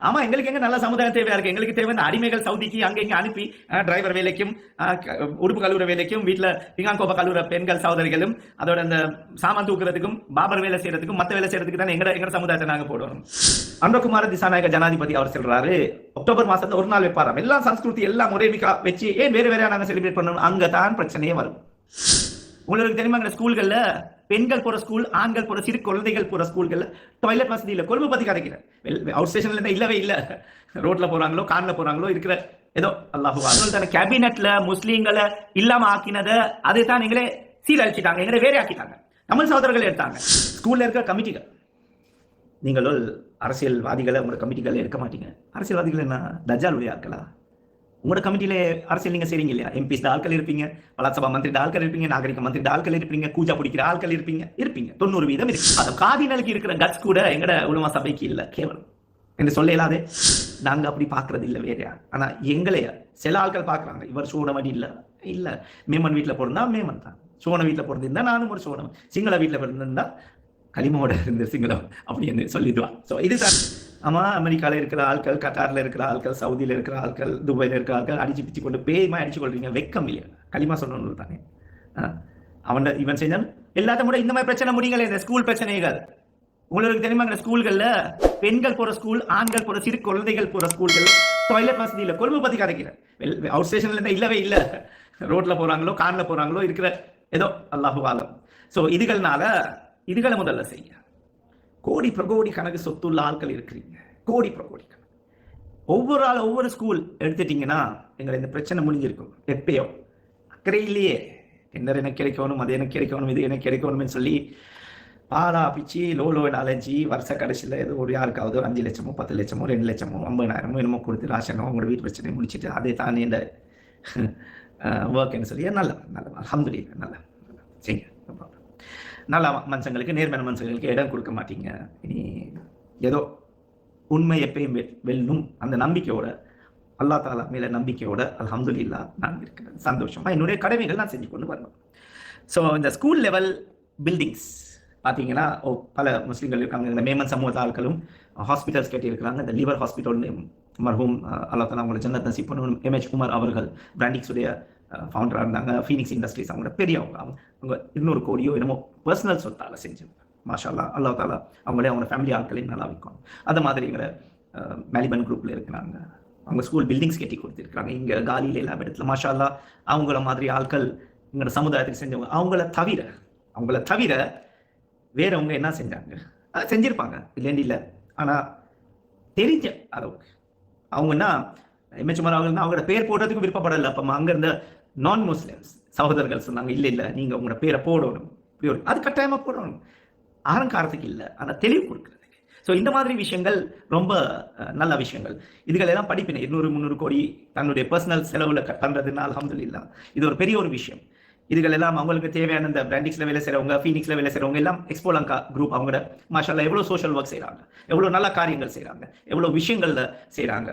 ஆமா எங்களுக்கு எங்க நல்ல சமுதாயம் தேவையா இருக்கு? எங்களுக்கு தேவை அடிமைகள் சவுதிக்கு அங்க இங்க அனுப்பி டிரைவர் வேலைக்கும் அஹ், உடுப்பு கழுவுற வேலைக்கும் வீட்டுல பிங்காங்கோப கோப்பை கழுவுற பெண்கள் சகோதரிகளும் அதோட அந்த சாமான் தூக்குறதுக்கும் பாபர் வேலை செய்யறதுக்கும் மத்த வேலை செய்யறதுக்கு தான் எங்க எங்க சமுதாயத்தை நாங்க போடணும் அன்பகுமார திசாநாயக ஜனாதிபதி அவர் சொல்றாரு அக்டோபர் மாசத்துல ஒரு நாள் வைப்பாராம். எல்லாம் சன்ஸ்கிருதி எல்லாம் ஒரே வச்சு ஏன் வேற வேற நாங்க செலிப்ரேட் பண்ணணும்? அங்கதான் பிரச்சனையே வரும். உங்களுக்கு தெரியுமா ஸ்கூல்கள்ல பெண்கள் போற ஸ்கூல் ஆண்கள் போற சிறு குழந்தைகள் போற ஸ்கூல்கள்ல டாய்லெட் வசதி இல்ல. கொழும்பு பத்தி கதைக்கிறேன். அவுட் ஸ்டேஷன்ல இருந்தா இல்லவே இல்ல. ரோட்ல போறாங்களோ கார்ல போறாங்களோ இருக்கிற ஏதோ அல்லாஹு அதனால தானே கேபினெட்ல முஸ்லீம்களை இல்லாம ஆக்கினத அதை தான் எங்களே சீரழிச்சிட்டாங்க எங்களை வேற ஆக்கிட்டாங்க. தமிழ் சகோதரர்கள் எடுத்தாங்க. ஸ்கூல்ல இருக்க கமிட்டிகள் நீங்களும் அரசியல்வாதிகளை உங்களோட கமிட்டிகள் எடுக்க மாட்டீங்க. அரசியல்வாதிகள் என்ன? தஜாலுடைய ஆட்களா? உங்களோட கமிட்டியில அரசியல் நீங்க செய்றீங்க இல்லையா? எம்பிஸ் ஆட்கள் இருப்பீங்க பலாசபா மந்திரி ஆட்கள் இருப்பீங்க நாகரிக மந்திரி ஆட்கள் இருப்பீங்க கூஜா பிடிக்கிற ஆட்கள் இருப்பீங்க இருப்பீங்க. தொண்ணூறு வீதம் இருக்கு. அது காதினலுக்கு இருக்கிற கட்ஸ் கூட எங்கட உலமா சபைக்கு இல்ல கேவலம். என்று சொல்ல இல்லாதே நாங்க அப்படி பாக்குறது இல்ல வேற யார். ஆனா எங்களைய சில ஆட்கள் பாக்குறாங்க. இவர் சோழமடி இல்ல. இல்ல. மேமன் வீட்டுல பிறந்தா மேமன் தான். சோன வீட்டுல பிறந்திருந்தா நானும் ஒரு சோனம் சிங்கள வீட்டுல பிறந்திருந்தா களிமோட இருந்த சிங்களம் அப்படின்னு சொல்லிடுவான் ஸோ இதுதான். ஆமா அமெரிக்காவில் இருக்கிற ஆட்கள் கத்தாரில் இருக்கிற ஆட்கள் சவுதியில் இருக்கிற ஆட்கள் துபாயில் இருக்கிற ஆட்கள் அடிச்சு பிச்சு கொண்டு பேயமா அடிச்சு கொள்றீங்க. வெக்கம் இல்லையா? களிமா சொன்னவங்க தானே. அவன் இவன் செஞ்சான். எல்லாத்த கூட இந்த மாதிரி பிரச்சனை முடியுங்களே இந்த ஸ்கூல் பிரச்சனைகள். உங்களுக்கு தெரியுமா இந்த ஸ்கூல்கள்ல பெண்கள் போற ஸ்கூல் ஆண்கள் போற சிறு குழந்தைகள் போற ஸ்கூல்கள் டாய்லெட் வசதி இல்லை கொழும்பு பத்தி கதைக்கிறேன். அவுட் ஸ்டேஷன்ல இருந்தா இல்லவே இல்லை. ரோட்ல போறாங்களோ கார்ல போறாங்களோ இருக்கிற ஏதோ அல்லாஹு ஆலம். ஸோ இதுகள்னால இதுகளை முதல்ல செய்ய கோடி பிரகோடி கணக்கு சொத்துள்ள ஆட்கள் இருக்கிறீங்க. கோடி பிரகோடி கணக்கு. ஒவ்வொரு ஆள் ஒவ்வொரு ஸ்கூல் எடுத்துட்டீங்கன்னா எங்களை இந்த பிரச்சனை முடிஞ்சிருக்கும். எப்பயோ. அக்கறையிலேயே. என்ன எனக்கு கிடைக்கணும் அது எனக்கு கிடைக்கணும் இது எனக்கு கிடைக்கணும்னு சொல்லி பாலா பிச்சு லோ லோ அலைஞ்சி வருஷ கடைசியில் ஏதோ ஒரு யாருக்காவது ஒரு அஞ்சு லட்சமோ பத்து லட்சமோ ரெண்டு லட்சமோ ஐம்பதாயிரமோ என்னமோ கொடுத்து ராசனோ உங்களோட வீட்டு பிரச்சனையை முடிச்சிட்டு அதே தானே இந்த ஒர்க்னு சொல்லி நல்ல நல்ல அலமதுல்ல நல்ல. சரிங்க. நல்ல மனுஷங்களுக்கு நேர்மையான மனுஷங்களுக்கு இடம் கொடுக்க மாட்டீங்க. இனி ஏதோ உண்மை எப்பயும் வெ- வெல்லும் அந்த நம்பிக்கையோட அல்லா தாலா மேல நம்பிக்கையோட அல்ஹம்துலில்லா நான் இருக்கிறேன். சந்தோஷமா என்னுடைய கடமைகள் நான் செஞ்சு கொண்டு வரணும். ஸோ இந்த ஸ்கூல் லெவல் பில்டிங்ஸ் பார்த்தீங்கன்னா ஓ பல முஸ்லீம்கள் இருக்காங்க. இந்த மேமன் சமூக ஆட்களும் ஹாஸ்பிட்டல்ஸ் கட்டியிருக்கிறாங்க. இந்த லிவர் ஹாஸ்பிட்டல் மர்ஹூம் அல்லா தாலா அவங்களை ஜன்னத் நசீப் எம் எச் குமார் அவர்கள் பிராண்டிக்ஸுடைய ஃபவுண்டராக இருந்தாங்க. ஃபீனிக்ஸ் இண்டஸ்ட்ரீஸ் அவங்க பெரியவங்க. அவங்க அவங்க இன்னொரு கோடியோ என்னமோ பர்சனல் சொத்தால் செஞ்சவங்க. மாஷாலா அல்லா தாலா அவங்களே அவங்க ஃபேமிலி ஆட்களையும் நல்லா வைக்கணும். அது மாதிரி எங்களை மேலிபன் குரூப்பில் இருக்கிறாங்க. அவங்க ஸ்கூல் பில்டிங்ஸ் கட்டி கொடுத்துருக்காங்க இங்கே காலியில் எல்லா இடத்துல மாஷாலா அவங்கள மாதிரி ஆட்கள் எங்களோட சமுதாயத்துக்கு செஞ்சவங்க. அவங்கள தவிர அவங்கள தவிர வேறவங்க என்ன செஞ்சாங்க? அதை செஞ்சிருப்பாங்க. இல்லைன்னு இல்லை. ஆனால் தெரிஞ்ச அளவுக்கு. அவங்கன்னா எம்எச்மார் அவங்க அவங்களோட பேர் போடுறதுக்கு விருப்பப்படல. அப்ப அங்க இருந்த நான் முஸ்லிம்ஸ் சகோதரர்கள் சொன்னாங்க இல்ல இல்ல நீங்க உங்களோட பேரை போடணும். இப்படி ஒரு அது கட்டாயமா போடணும். அகங்காரத்துக்கு இல்லை. ஆனா தெளிவு கொடுக்குறதுக்கு. ஸோ இந்த மாதிரி விஷயங்கள் ரொம்ப நல்ல விஷயங்கள். இதுகள் எல்லாம் படிப்பினை இருநூறு முந்நூறு கோடி தன்னுடைய பர்சனல் செலவுல க- பண்றதுன்னா அல்ஹம்துலில்லா இது ஒரு பெரிய ஒரு விஷயம். இதுகள் எல்லாம் அவங்களுக்கு தேவையான இந்த பிராண்டிக்ஸ்ல வேலை செய்யறவங்க ஃபீனிக்ஸ்ல வேலை செய்றவங்க எல்லாம் எக்ஸ்போ லங்கா குரூப் அவங்களோட மாஷால எவ்வளவு சோஷியல் ஒர்க் செய்யறாங்க எவ்வளவு நல்ல காரியங்கள் செய்யறாங்க எவ்வளவு விஷயங்கள்ல செய்யறாங்க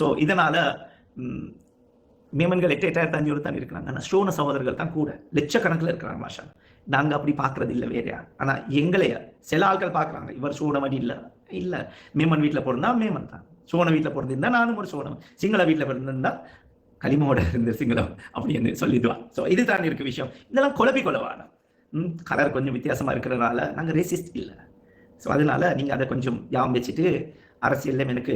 ஸோ இதனால மேமன்கள் எட்டு எட்டாயிரத்தி அஞ்சூறு தான் இருக்கிறாங்க. ஆனால் ஸ்டோன சகோதரர்கள் தான் கூட லட்சக்கணக்கில் இருக்கிறாங்க மாஷா நாங்க அப்படி பார்க்கறது இல்லை வேற ஆனால் ஆனா எங்களைய சில ஆட்கள் பார்க்குறாங்க இவர் சோனமடி இல்ல இல்ல. மேமன் வீட்டுல பிறந்தா மேமன் தான். சோன வீட்டுல பிறந்திருந்தா நானும் ஒரு சோனம் சிங்கள வீட்டுல பிறந்திருந்தா களிமோட இருந்த சிங்களம் அப்படின்னு சொல்லிடுவான். ஸோ இதுதான் இருக்கு விஷயம். இதெல்லாம் குழப்பி கொள்ளவான ம் கலர் கொஞ்சம் வித்தியாசமாக இருக்கிறதுனால நாங்கள் ரேசிஸ்ட் இல்லை. ஸோ அதனால நீங்கள் அதை கொஞ்சம் யாம் வச்சுட்டு அரசியலில் எனக்கு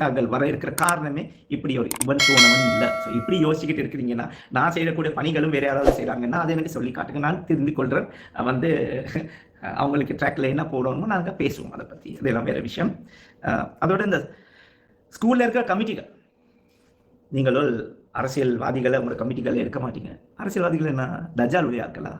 தாங்கள் வர இருக்கிற காரணமே இப்படி ஒரு இவன் சோனவன் இல்லை. ஸோ இப்படி யோசிச்சுக்கிட்டு இருக்கிறீங்கன்னா நான் செய்யக்கூடிய பணிகளும் வேற யாராவது செய்கிறாங்கன்னா அதை எனக்கு சொல்லி காட்டுங்க. நான் தெரிந்து கொள்கிறேன் வந்து அவங்களுக்கு ட்ராக்ல என்ன போடணுமோ நாங்கள் பேசுவோம். அதை பற்றி இதெல்லாம் வேற விஷயம். அதோட இந்த ஸ்கூலில் இருக்கிற கமிட்டிகள் நீங்களோ அரசியல்வாதிகளை உங்களோட கமிட்டிகளை எடுக்க மாட்டீங்க. அரசியல்வாதிகள் என்ன? தஜாலுடைய ஆட்களா?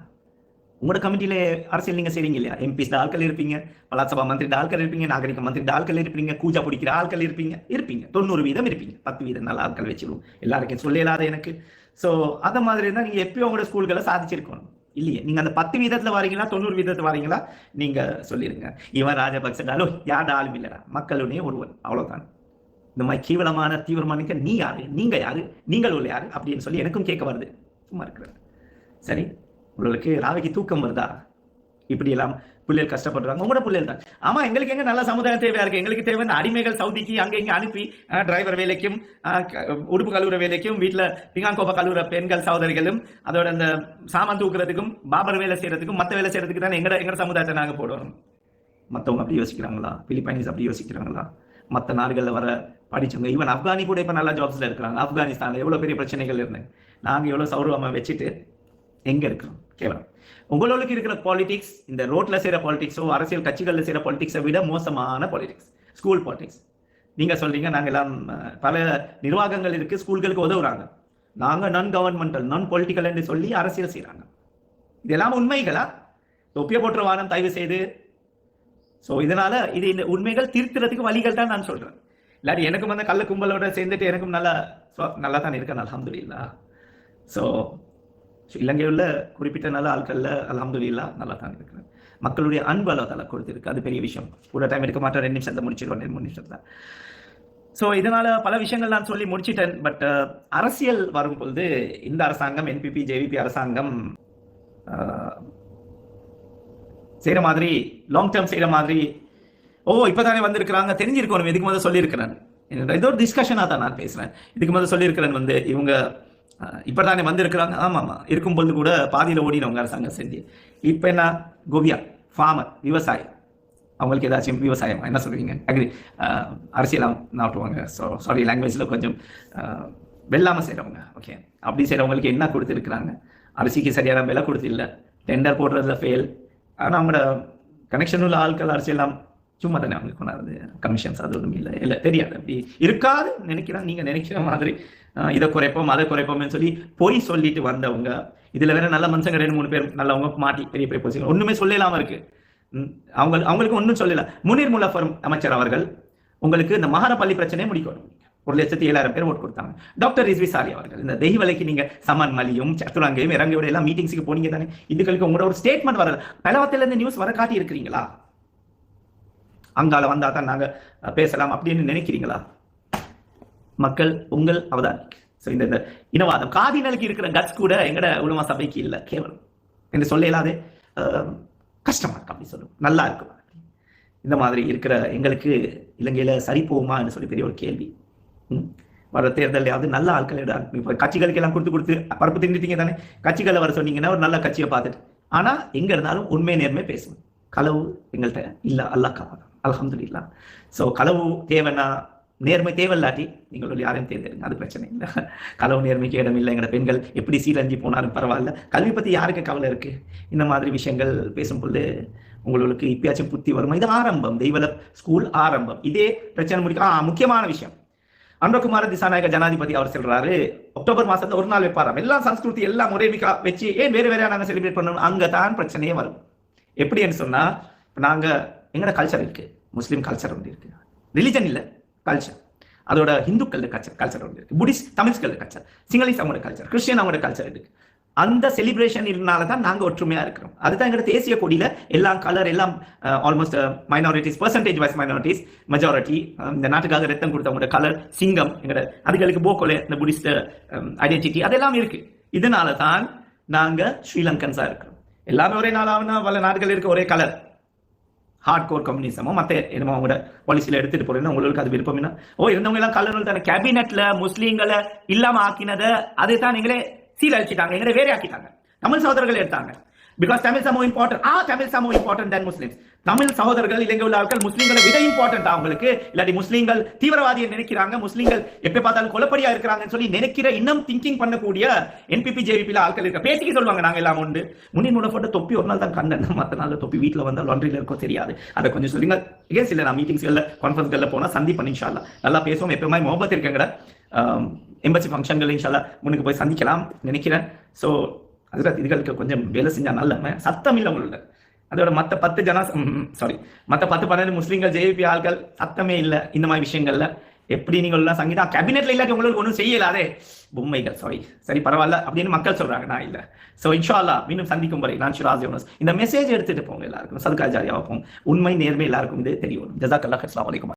உங்களோட கமிட்டியில அரசியல் நீங்க செய்றீங்க இல்லையா? எம்பிஸ் ஆட்கள் இருப்பீங்க பலாசபா மந்திரி ஆட்கள் இருப்பீங்க நாகரிக மந்திரி ஆட்கள் இருப்பீங்க கூஜா பிடிக்கிற ஆட்கள் இருப்பீங்க இருப்பீங்க. தொண்ணூறு வீதம் இருப்பீங்க. பத்து வீதம் நல்ல ஆட்கள் வச்சிருவோம். எல்லாருக்கும் சொல்லலாத எனக்கு. ஸோ அந்த மாதிரி தான் நீங்க எப்பயும் உங்களோட ஸ்கூல்களை சாதிச்சிருக்கணும். இல்லையே? நீங்க அந்த பத்து வீதத்துல வரீங்களா தொண்ணூறு வீதத்துல வரீங்களா? நீங்க சொல்லிருங்க. இவன் ராஜபக்சடாலோ யார் ஆளும் இல்லடா மக்களுடைய ஒருவன். அவ்வளவுதான். இந்த மாதிரி கீவலமான தீவிரமான நீ யாரு? நீங்க யாரு? நீங்கள் உள்ள யாரு? அப்படின்னு சொல்லி எனக்கும் கேட்க வருது. சும்மா இருக்கிறேன். சரி உங்களுக்கு ராவைக்கு தூக்கம் வருதா? இப்படி எல்லாம் பிள்ளைகள் கஷ்டப்படுறாங்க. உங்களோட பிள்ளைகள் தான். ஆமா எங்களுக்கு எங்க நல்ல சமுதாயம் தேவையா இருக்கு? எங்களுக்கு தேவை இந்த அடிமைகள் சவுதிக்கு அங்க இங்க அனுப்பி டிரைவர் வேலைக்கும் உடுப்பு கழுவுற வேலைக்கும் வீட்டுல பிங்கான் கோப்பை கழுவுற பெண்கள் சகோதரிகளும் அதோட அந்த சாமான் தூக்குறதுக்கும் பாபர் வேலை செய்யறதுக்கும் மத்த வேலை செய்யறதுக்கு தான் எங்கட எங்கட சமுதாயத்தை நாங்க போடணும் மத்தவங்க அப்படி யோசிக்கிறாங்களா? பிலிப்பைன்ஸ் அப்படி யோசிக்கிறாங்களா? மற்ற நாடுகளில் வர படிச்சவங்க ஈவன் ஆப்கானி கூட இப்போ நல்லா ஜாப்ஸில் இருக்கிறாங்க. ஆப்கானிஸ்தானில் எவ்வளோ பெரிய பிரச்சனைகள் இருந்தாங்க நாங்கள் எவ்வளோ சௌரவமாக வச்சுட்டு எங்கே இருக்கிறோம்? கேவலம். உங்களுக்கு இருக்கிற பாலிடிக்ஸ் இந்த ரோட்டில் செய்கிற பாலிடிக்ஸோ அரசியல் கட்சிகளில் செய்கிற பாலிடிக்ஸை விட மோசமான பாலிடிக்ஸ் ஸ்கூல் பாலிடிக்ஸ் நீங்கள் சொல்கிறீங்க நாங்கள் எல்லாம் பல நிர்வாகங்கள் இருக்குது ஸ்கூல்களுக்கு உதவுறாங்க. நாங்கள் நான் கவர்மெண்டல் நான் பொலிட்டிக்கல் என்று சொல்லி அரசியல் செய்கிறாங்க இதெல்லாம் உண்மைகளா? தொப்பிய போட்டுற வாரம் தயவு செய்து ஸோ இதனால இது இந்த உண்மைகள் திருத்துறதுக்கு வழிகள் தான் நான் சொல்றேன். இல்லாட்டி எனக்கும் வந்து கள்ள கும்பலோட சேர்ந்துட்டு எனக்கும் நல்லா ஸோ நல்லா தான் இருக்கேன் அல்ஹம்துலில்லா. ஸோ இலங்கையில் உள்ள குறிப்பிட்ட நல்ல ஆட்களில் அல்ஹம்துலில்லா நல்லா தான் இருக்கிறேன் மக்களுடைய அன்பு அளவு கொடுத்துருக்கு. அது பெரிய விஷயம். கூட டைம் எடுக்க மாட்டேன். ரெண்டு நிமிஷத்தை முடிச்சிருவேன். ரெண்டு மூணு நிமிஷம் தான் ஸோ இதனால பல விஷயங்கள் நான் சொல்லி முடிச்சிட்டேன். பட் uh, அரசியல் வரும் பொழுது இந்த அரசாங்கம் என்பிபி ஜேவிபி அரசாங்கம் uh, செய்கிற செய்யற மாதிரி லாங் டேர்ம் செய்யற மாதிரி ஓ இப்பதானே வந்திருக்கிறாங்க தெரிஞ்சிருக்கணும் இதுக்கு முதல்ல சொல்லியிருக்கிறேன். என்னோட ஏதோ ஒரு டிஸ்கஷனாக தான் நான் பேசுகிறேன் இதுக்கு முதல்ல சொல்லியிருக்கிறேன் வந்து இவங்க இப்போ தானே வந்திருக்கிறாங்க. ஆமாம் ஆமாம் இருக்கும்போது கூட பாதியில் ஓடினவங்க அரசாங்கம் செஞ்சு. இப்போ என்ன? கோபியா ஃபார்மர் விவசாயி. அவங்களுக்கு ஏதாச்சும் விவசாயம் என்ன சொல்லுவீங்க அக்ரி அரசியலாம் நாட்டுவாங்க. ஸோ சாரி லாங்குவேஜில் கொஞ்சம் வெள்ளாமல் செய்கிறவங்க ஓகே அப்படி செய்கிறவங்களுக்கு என்ன கொடுத்துருக்குறாங்க? அரிசிக்கு சரியான விலை கொடுத்து இல்லை. டெண்டர் போடுறதுல ஃபெயில் ஆனால் அவங்களோட கனெக்ஷன் உள்ள ஆட்கள் அரசியலாம் சும்மா தானே அவங்க கொண்டாடுறது? கமிஷன்ஸ் அது ஒன்றும் இல்லை. இல்லை தெரியாது. அப்படி இருக்காது நினைக்கிறேன். நீங்கள் நினைக்கிற மாதிரி இதை குறைப்போம் அதை குறைப்போம்னு சொல்லி பொய் சொல்லிட்டு வந்தவங்க இதுல வேற நல்ல மனுஷங்க ரெண்டு மூணு பேர் நல்லவங்க மாட்டி பெரிய பெரிய பொசிஷன் ஒண்ணுமே சொல்லலாம இருக்கு. அவங்க அவங்களுக்கு ஒன்றும் சொல்லல. முனீர் முல்லஃபர் அமைச்சர் அவர்கள் உங்களுக்கு இந்த மகாரப்பள்ளி பிரச்சனையை முடிக்கணும். ஒரு லட்சத்தி ஏழாயிரம் பேர் ஓட் கொடுத்தாங்க. டாக்டர் ரிஸ்வி சாரி அவர்கள் இந்த தெய்வலைக்கு நீங்க சமன் மலியும் சத்துராங்கையும் இறங்கியோட எல்லாம் மீட்டிங்ஸுக்கு போனீங்க தானே? இதுகளுக்கு உங்களோட ஒரு ஸ்டேட்மெண்ட் வர பலவத்தில இருந்து நியூஸ் வர காட்டி இருக்கிறீங்களா? அங்கால வந்தா தான் நாங்க பேசலாம் அப்படின்னு நினைக்கிறீங்களா? மக்கள் உங்கள் அவதானிக்கு. ஸோ இந்த இந்த இனவாதம் காதினலுக்கு இருக்கிற கட்ஸ் கூட எங்கட உலமா சபைக்கு இல்லை கேவலம். என்று சொல்ல இயலாது கஷ்டமா இருக்கு அப்படி சொல்லும் நல்லா இருக்கும் இந்த மாதிரி இருக்கிற எங்களுக்கு இலங்கையில சரி போகுமான்னு சொல்லி பெரிய ஒரு கேள்வி. ம். வர அது நல்ல ஆட்கள் இப்போ கட்சிகளுக்கு எல்லாம் கொடுத்து கொடுத்து பரப்பு தின்னுட்டீங்க தானே? கட்சிகளை வர சொன்னீங்கன்னா ஒரு நல்ல கட்சியை பார்த்துட்டு. ஆனால் எங்கே இருந்தாலும் உண்மை நேர்மை பேசுவோம் களவு எங்கள்கிட்ட இல்லை அல்லாஹ் காப்பாதான் இல்லா ஸோ களவு தேவைன்னா நேர்மை தேவையில்லாட்டி நீங்கள் யாரையும் தேர்ந்தெடுங்க. அது பிரச்சனை இல்லை. களவு நேர்மைக்கு இடம் இல்லை. எங்களோட பெண்கள் எப்படி சீரஞ்சி போனாலும் பரவாயில்ல. கல்வி பற்றி யாருக்கு கவலை இருக்குது இந்த மாதிரி விஷயங்கள் பேசும்போது உங்களுக்கு இப்பயாச்சும் புத்தி வருமா? இது ஆரம்பம். தெய்வல ஸ்கூல் ஆரம்பம். இதே பிரச்சனை முடிக்க ஆ முக்கியமான விஷயம். அன்பகுமார திசாநாயக ஜனாதிபதி அவர் சொல்றாரு அக்டோபர் மாசத்துல ஒரு நாள் வைப்பாராம். எல்லாம் சம்ஸ்கிருதி எல்லாம் ஒரே மிக வச்சு ஏன் வேற வேற நாங்க செலிப்ரேட் பண்ணணும்? அங்கதான் பிரச்சனையே வரும். எப்படின்னு சொன்னா நாங்க எங்கட கல்ச்சர் இருக்கு. முஸ்லீம் கல்ச்சர் ஒன்று இருக்கு. ரிலிஜன் இல்ல கல்ச்சர் அதோட ஹிந்துக்களோட கல்ச்சர் கல்ச்சர் ஒன்று இருக்கு. புடிஸ்ட் தமிழ்ஸ்களோட கல்ச்சர் சிங்களீஸ் அவங்களோட கல்ச்சர் கிறிஸ்டியன் அவங்களோட கல்ச்சர் இருக்கு. அந்த செலிப்ரேஷன் இருந்தால தான் நாங்க ஒற்றுமையா இருக்கிறோம். அதுதான் எங்களோட தேசிய கொடியில எல்லாம் கலர் எல்லாம் almost minorities percentage wise minorities majority இந்த நாட்டுக்காக ரத்தம் கொடுத்தவங்களோட கலர் சிங்கம் எங்கட அதுகளுக்கு போக்கோல இந்த புடிஸ்ட் ஐடென்டிட்டி அதெல்லாம் இருக்கு. இதனால தான் நாங்க ஸ்ரீலங்கன்ஸா இருக்கிறோம். எல்லாமே ஒரே நாளாவனா பல நாடுகள் இருக்க ஒரே கலர் ஹார்ட் கோர் கம்யூனிசமோ மற்ற என்னமோ அவங்களோட பாலிசியில் எடுத்துட்டு போறேன்னா உங்களுக்கு அது விருப்பம் என்ன? ஓ இருந்தவங்க எல்லாம் கலர் தானே. கேபினெட்ல முஸ்லீம்களை இல்லாம ஆக்கினதை அதை தான் நீங்களே சீரழிச்சிட்டாங்க எங்களை வேற ஆக்கிட்டாங்க. தமிழ் சகோதரர்கள் எடுத்தாங்க. பிகாஸ் தமிழ் சமூகம் இம்பார்ட்டன்ட் ஆ தமிழ் சமூகம் இம்பார்ட்டன்ட் தென் முஸ்லிம்ஸ் தமிழ் சகோதரர்கள் இலங்கை உள்ள ஆட்கள் முஸ்லீம்களை விட இம்பார்ட்டன்ட் அவங்களுக்கு. இல்லாட்டி முஸ்லீம்கள் தீவிரவாதியை நினைக்கிறாங்க. முஸ்லீம்கள் எப்ப பார்த்தாலும் கொலப்படியா இருக்கிறாங்கன்னு சொல்லி நினைக்கிற இன்னும் திங்கிங் பண்ணக்கூடிய என்பிபி ஜேவிபில ஆட்கள் இருக்க பேசிக்க சொல்லுவாங்க. நாங்க எல்லாம் உண்டு. முன்னின் முன்ன போட்டு தொப்பி ஒரு நாள் தான் கண்டேன். மற்ற நாள் தொப்பி வீட்டில் வந்தால் லாண்ட்ரியில் இருக்கோ தெரியாது. அதை கொஞ்சம் சொல்லுங்க ஏன் சில நான் மீட்டிங்ஸ்களில் கான்ஃபரன்ஸ்களில் போனால் சந்திப்பேன் இன்ஷால்லா நல்லா பேசுவோம். எப்பவுமே முகபத் இருக்கங்கட எம்பசி ஃபங்க்ஷன்கள் இன்ஷால்லா முன்னுக்கு போய் சந்திக்கலாம் நினைக்கிறேன். ஸோ அதில் இதுகளுக்கு கொஞ்சம் வேலை செஞ்சால் நல்ல சத்தம் இல்லை உங்களோட அதோட மற்ற பத்து ஜனா சாரி மற்ற பத்து பன்னெண்டு முஸ்லீம்கள் ஜேபி ஆள்கள் சத்தமே இல்லை இந்த மாதிரி விஷயங்கள்ல. எப்படி நீங்கள் எல்லாம் சங்கீதா கேபினெட்ல இல்லாட்டி உங்களுக்கு ஒன்றும் செய்யலாதே? பொம்மைகள் சாரி சரி பரவாயில்ல அப்படின்னு மக்கள் சொல்றாங்க நான் இல்லை. ஸோ இன்ஷா அல்லாஹ் மீண்டும் சந்திக்கும் வரை நான் ஷிராஸ் யோனஸ். இந்த மெசேஜ் எடுத்துட்டு போங்க எல்லாருக்கும். சதுக்கா ஜாரியா உண்மை நேர்மை எல்லாருக்கும் இது தெரியும் ஜசாக் அல்லாஹ் அஸ்லாம் வலைக்கம்